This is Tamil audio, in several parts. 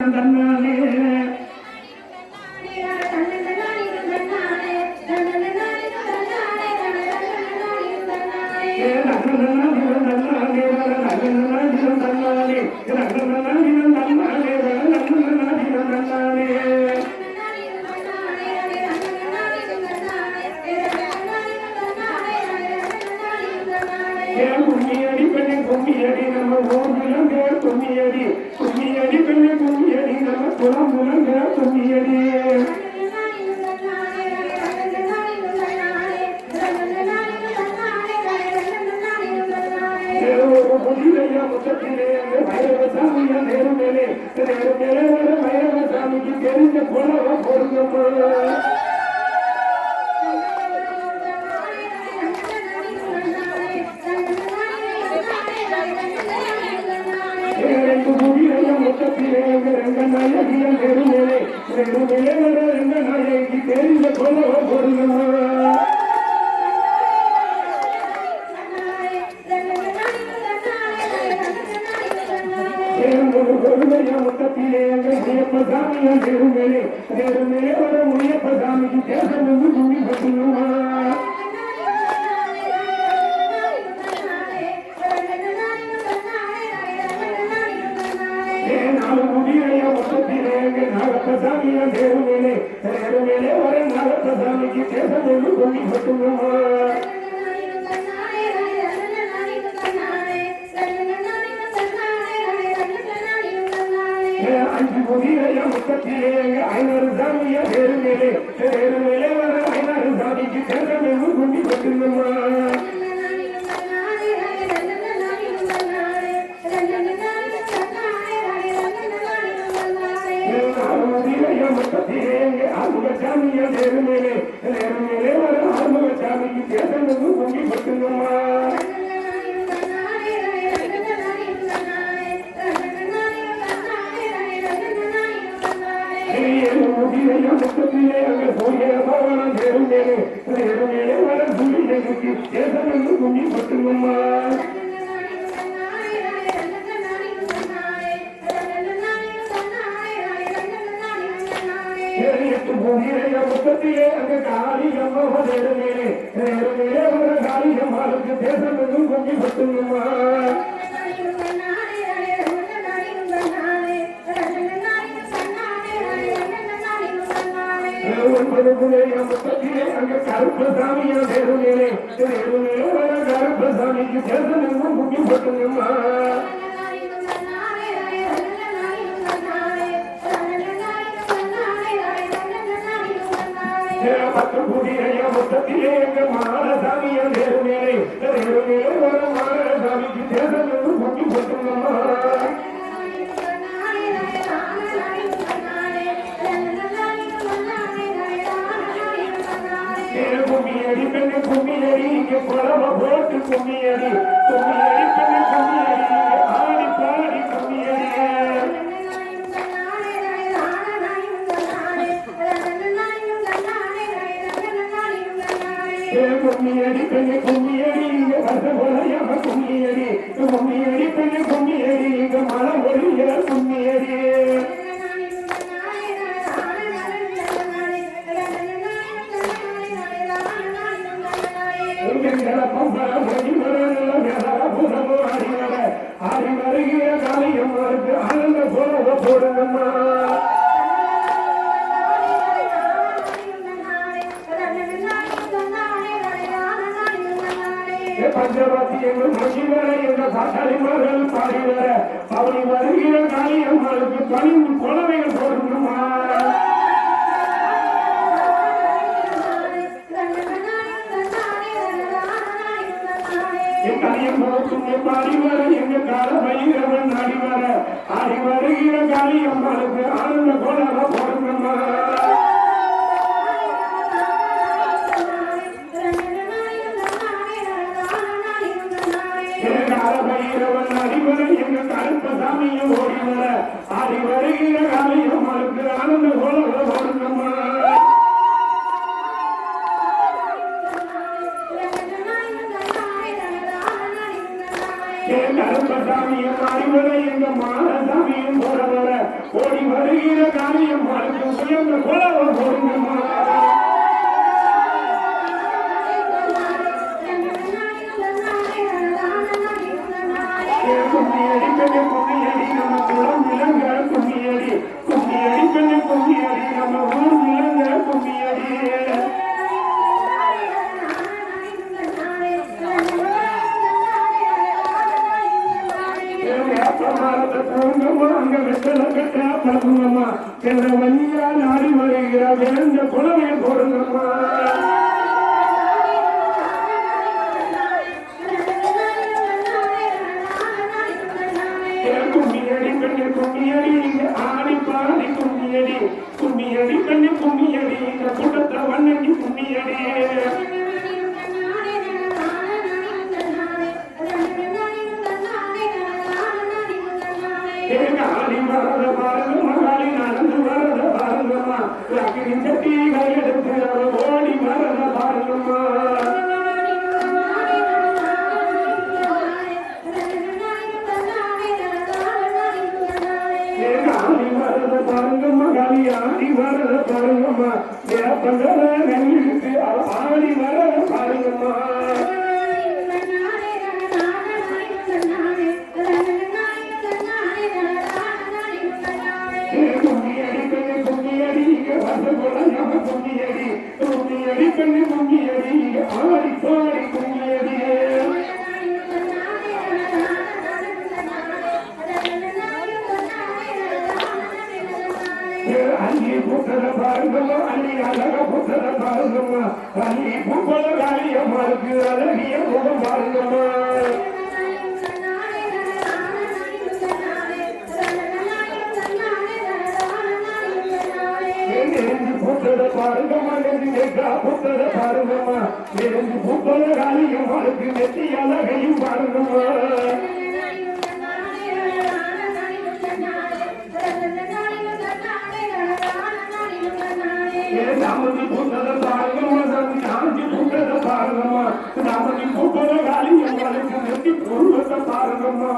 Thank you. ஏ ஒரு புதிரையா முத்தத்திலே அங்கே பைரவசாமியா நேரு மேலே நேரு மேலே வர பைரவசாமிக்கு தெரிஞ்ச குலவ பொருங்கம்மா ரெண்டு முடிய முத்தத்திலே ரங்கநாயகிய முனியப்பசாமிய நெருமேலே நெருமேலே வர முனியப்பசாமிக்கு தேசம் வந்து துணி பட்டுமா நாலு முடிய முத்தத்திலே நாகப்பசாமிய நெருமேலே நெருமேலே வர நாகப்பசாமிக்கு தேசம் வந்து துணி பட்டுமா அஞ்சு முதிரைய முத்தத்திலே ஐநூறு சாமிய நெருமேலே நெருமேலே வர ஐநூறு சாமிக்கு தேசம் வந்து துணி எட்டு முடிய முத்தத்திலே அங்க காளியம்மா நேருமேலே நேருமேலே வர காளியம்மாளுக்கு தேசம் பொங்கி பட்டுங்கம்மா கருப்பசாமியா நேருமேலே நேருமேலே வர கருப்பசாமிக்கு தேசம் பொங்கி பட்டுங்கம்மா பக்கக்கூடிய முத்தத்திலே எங்க மாரசாமியா நேருமேலே நேருமேலே வர மாரசாமிக்கு தேசம் பொங்கி பட்டுங்கம்மா கும்மியடி பெண்ணு கும்மியடி இங்க பழம போட்டு கும்மியடி கும்மியடி பெண்ணு கும்மியடி. காளியம்மாவுக்கு பாடி எங்க கால பயிரவன் நாடி வர வருகிற காளியம்மாளுக்கு ஆனந்த கோலாக போடுங்கம்மா கால எங்க கருப்பசாமியும் ஓடி வர வருகிற காளியம்மாளுக்கு ஆனந்த கோலாக வருகிற காளியம்மாளுக்கு உயர்ந்த குலவ போடுங்கம்மா கும்மியடி கண்ணு கும்மியடி இங்க ஆடி பாடி கும்மியடி கும்மியடி கண்ணு கும்மியடி இந்த கூட்டத்தை வண்ணங்கி கும்மியடி ஓடி வரத பாருங்கம்மா. ஆடி வர பாருங்கம்மா காளியம்மாளுக்கு அழகிய முகம் பாருங்கம்மா நெருங்கி புத்தத பாருங்கம்மா புத்தத பாருங்கம்மா. நெருங்கி புத்தத காளியம்மாளுக்கு நெத்தி அழகையும் பாருங்கம்மா. நாமதி புத்தத நாமதி புத்தத காளியம்மாளுக்கு நெத்தி புருவத்தை பாருங்கம்மா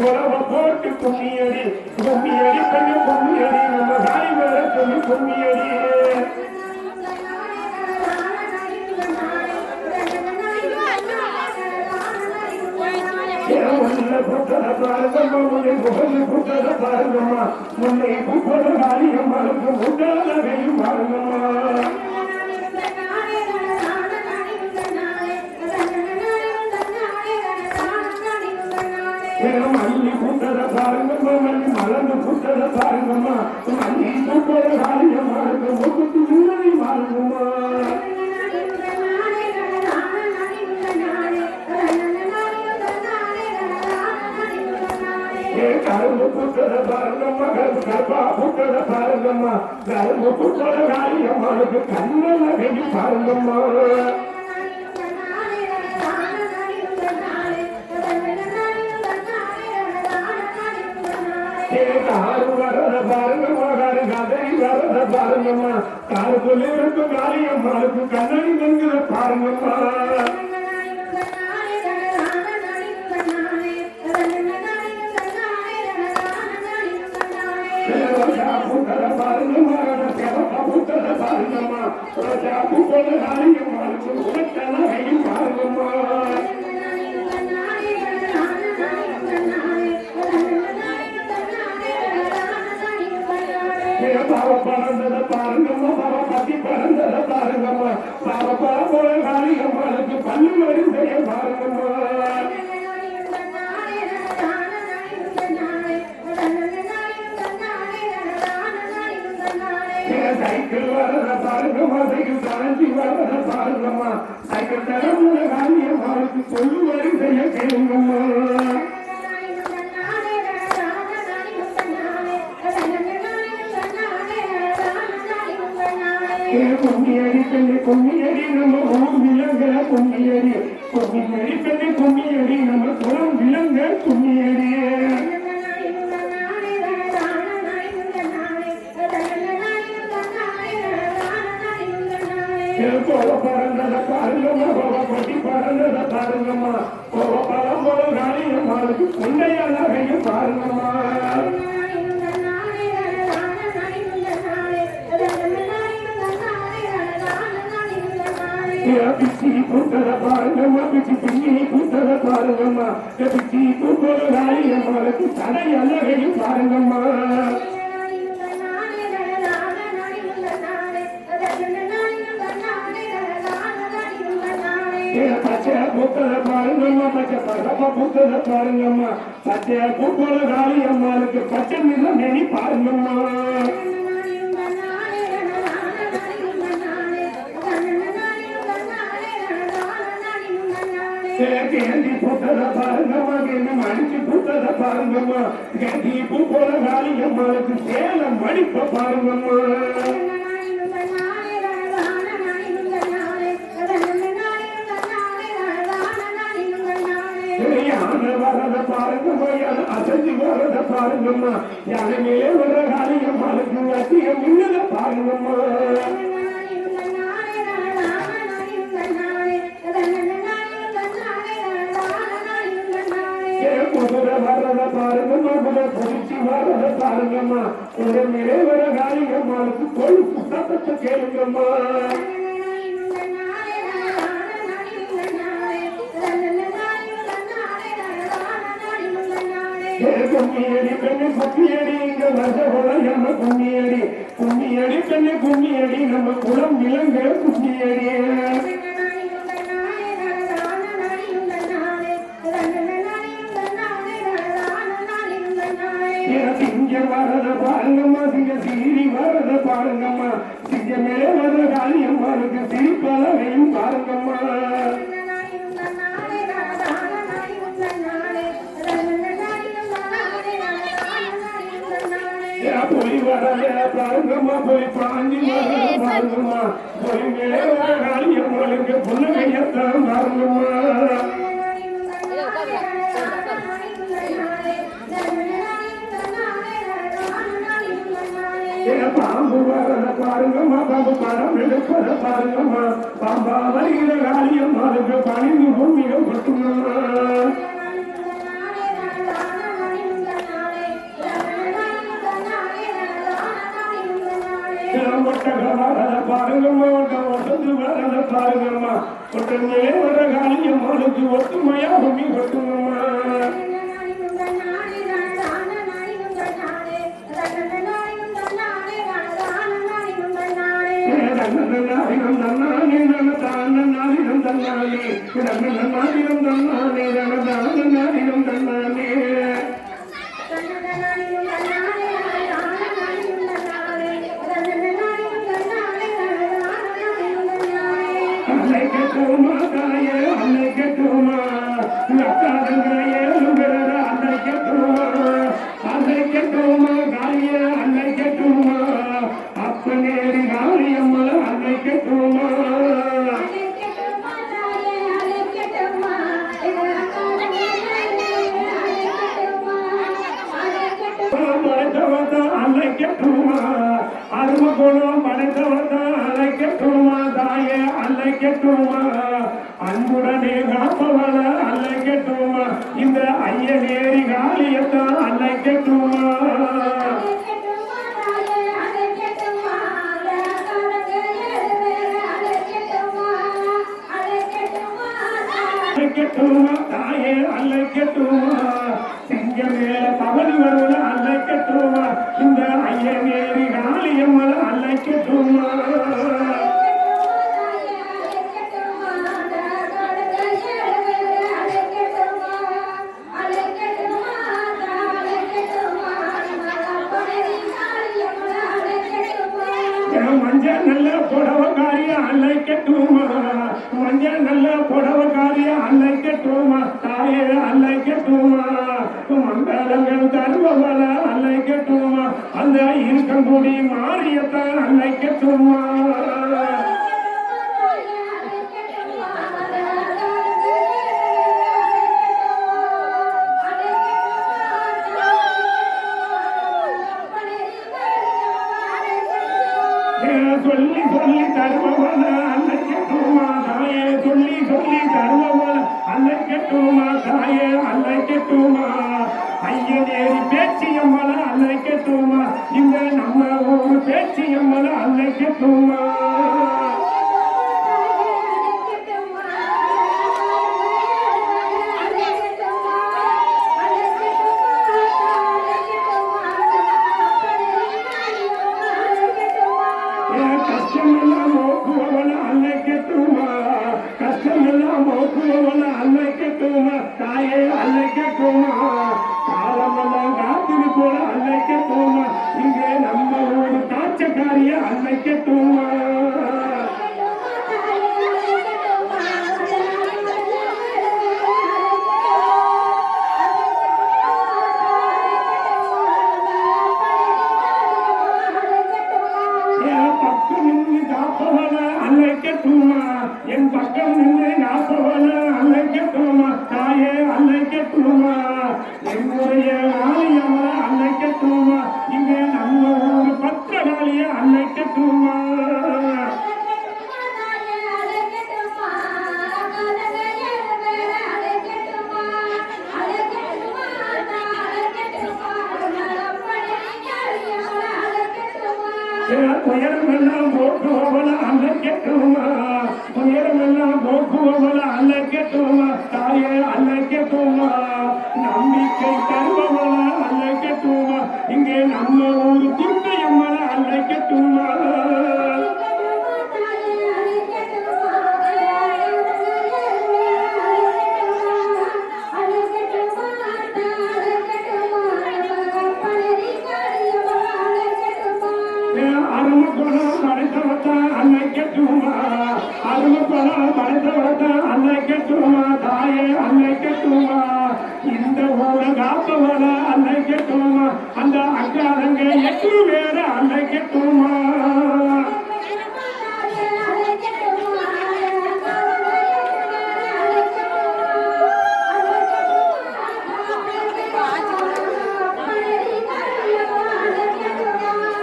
மான புத்தத பாருங்கம்மா வாழ வளர்ச்சி புத்தத பாருங்கம்மா வாழை புத்தத காளியம்மாளுக்கு வட்டப்பட்ட தான் பாருங்கம்மா போட்டு கும்மியடி கும்மியடி கும்மியடி நம்ம தாய் சொல்லி கும்மியடி பாருங்கம்மா உன்னை கருப்பா பாருங்கம்மா கரும்பு புத்தத காளியம்மாளுக்கு கண்ணனை பாருங்கம்மா பாருங்கம்மா பாருங்கம்மா காருக்குள்ள இருக்கும் காளியம்மாளுக்கு கண்ணடி என்கிற பாருங்கம்மா. பாருங்கம்மா பாவ பத்தி பறந்தத பாருங்கம்மா. பாவ பாவ காளியம்மாளுக்கு பல்லு வரிசைய பாருங்கம்மா சைக்கிள் தரமுள்ள காளியம்மாளுக்கு சொல்லு கேளுங்கம்மா நம்ம பெண்ணு பாருங்கம்மா. கோவ பறந்தத பாருங்கம்மா கோவ போல காளியம்மாளுக்கு கொண்டையால் நகையும் பாருங்கம்மா பிச்சி கூட்டத பாருங்கம்மா பிச்சி பின்னி கூட்டத பாருங்கம்மா பிச்சி கூட்டத காளியம்மாளுக்கு தடை அழகையும் பாருங்கம்மா பச்சை கூட்டத பாருங்கம்மா பச்சை பசப்ப கூட்டத பாருங்கம்மா பச்சை கூட்டத காளியம்மாளுக்கு பச்சை நிறம் நெனி பாருங்கம்மா கேண்டி கூட்டத பாருங்கம்மா என்ன அடிச்சு கூட்டத பாருங்கம்மா கேண்டி கூட்டத காளியம்மாளுக்கு சேலம் மடிப்ப பாருங்கம்மா. யானை வரத பாருங்கம்மா. யானை அசைஞ்சு வரத பாருங்கம்மா யானை மேலே வர காளியம்மாளுக்கு அத்தியம் இல்லத பாருங்கம்மா குதிரை வர்றத பாருங்கம்மா குதிரை புடிச்சு வர்றத பாருங்கம்மா குதிரை வர காளியம்மாளுக்கு கொழுப்பு சத்தத்தை கேளுங்கம்மா. கும்மியடி பெண்ணு கும்மியடி இங்க வருஷ நம்ம கும்மியடி கும்மியடி பெண்ணு கும்மியடி நம்ம குளம் விலங்க கும்மியடி சிங்க வரத பாருங்கம்மா சிங்க சீரி வரத பாருங்கம்மா. சிங்க மேலே வர காளியம்மாளுக்கு சிரிப்பளவையும் பாருங்கம்மா. போய் பாருங்கம்மா. போய் பாஞ்சி பாருங்கம்மா போய் புன்னகையத்தான் பாருங்கம்மா பாம்பு வரத பாருங்கம்மா பாம்பு படம் எடுப்பத பாருங்கம்மா பாம்பா வருகிற காளியம்மாளுக்கு பணிந்து பூமியை கொட்டுங்கம்மா பாருங்கம்மா ஒட்ட ஒட்டது பாருங்கம்மா ஒட்டமே வர காளியம்மாளுக்கு ஒத்துமையா பூமி கொட்டுங்கம்மா நாரினம் தன்னானே தன்னானே மறைத்தவர்தா அன்னை கட்டுமா அரும குணம் மறைத்தவர்தா அன்னை கட்டுமா தாயே அன்னை கட்டுமா அன்புடனே காப்பவள அன்னை கட்டுமா இந்த அன்னை கட்டுமா அழைக்கட்டுமா? தாயே? அழைக்கட்டுமா? சிங்க மேல பவனி வருவ அழைக்கட்டுமா? இந்த ஐயநேரி காளியம்மல அழைக்கட்டுமா? மங்களங்கள் தருபவர அழைக்கட்டுமா அந்த இருக்கங்குடி மாரியத்தான் அழைக்கட்டுமா சொல்லி சொல்லி தருபவனா தாயே சொல்லி சொல்லி தருவோம் அல்லை கெட்டுமா தாயே அல்லை கெட்டுமா. ஐயனேரி பேச்சியம்மல அல்லை கெட்டுமா. இந்த நம்ம ஊர் பேச்சியம்மல அல்லை கெட்டுமா.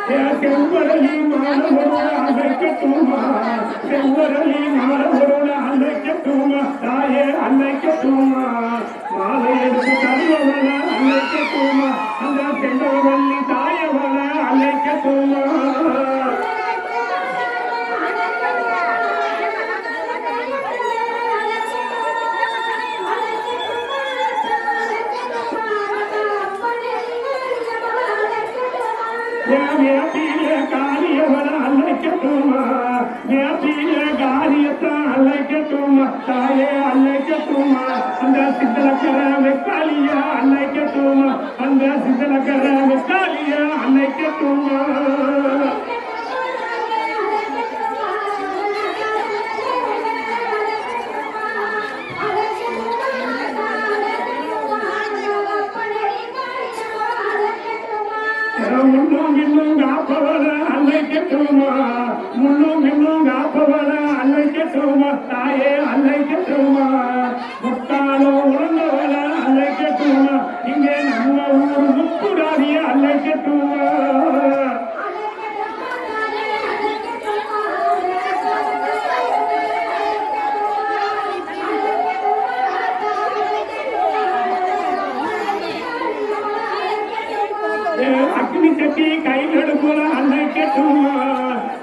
செவ்வரளி மாணவரோட அன்னைக்கட்டுமா செவ்வரளி மாணவரோட அன்னைக்கட்டுமா தாயே தூமா மாலை எடுத்து தருவவன அன்னைக்கட்டுமா அந்த செவ்வரளி தாயவன அன்னைக்கட்டுமா தாயே அன்னைக்கட்டுமா அந்த சித்தலக்கர வெக்காலிய அன்னைக்கட்டுமா அந்த சித்தலக்கர வெக்காலிய அன்னைக்கட்டுமா முன்னும் இன்னும் காப்பவன அன்னைக்கட்டுமா முன்னும் முக்குடாதிய அன்னைக்கட்டுமா அக்னி சட்டி அண்ணன் கேட்டுமா?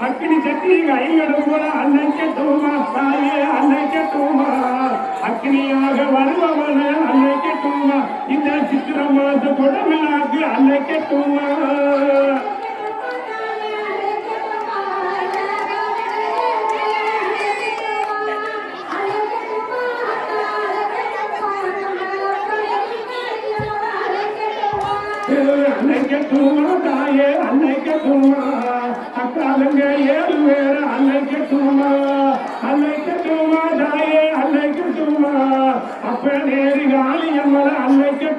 அக்னி சட்டி அண்ணன் கேட்டுமா? தாயே அண்ணன் கேட்டுமா அக்னியாக வருபவனே. அன்னைக்கு தூமா தாயே அன்னைக்கு தூமா அக்காலுங்க ஏழு பேர் அன்னைக்கு தூமா அன்னைக்கு தூமா தாயே அன்னைக்கு தூமா அப்ப நேரு காளி அம்மன் அன்னைக்கு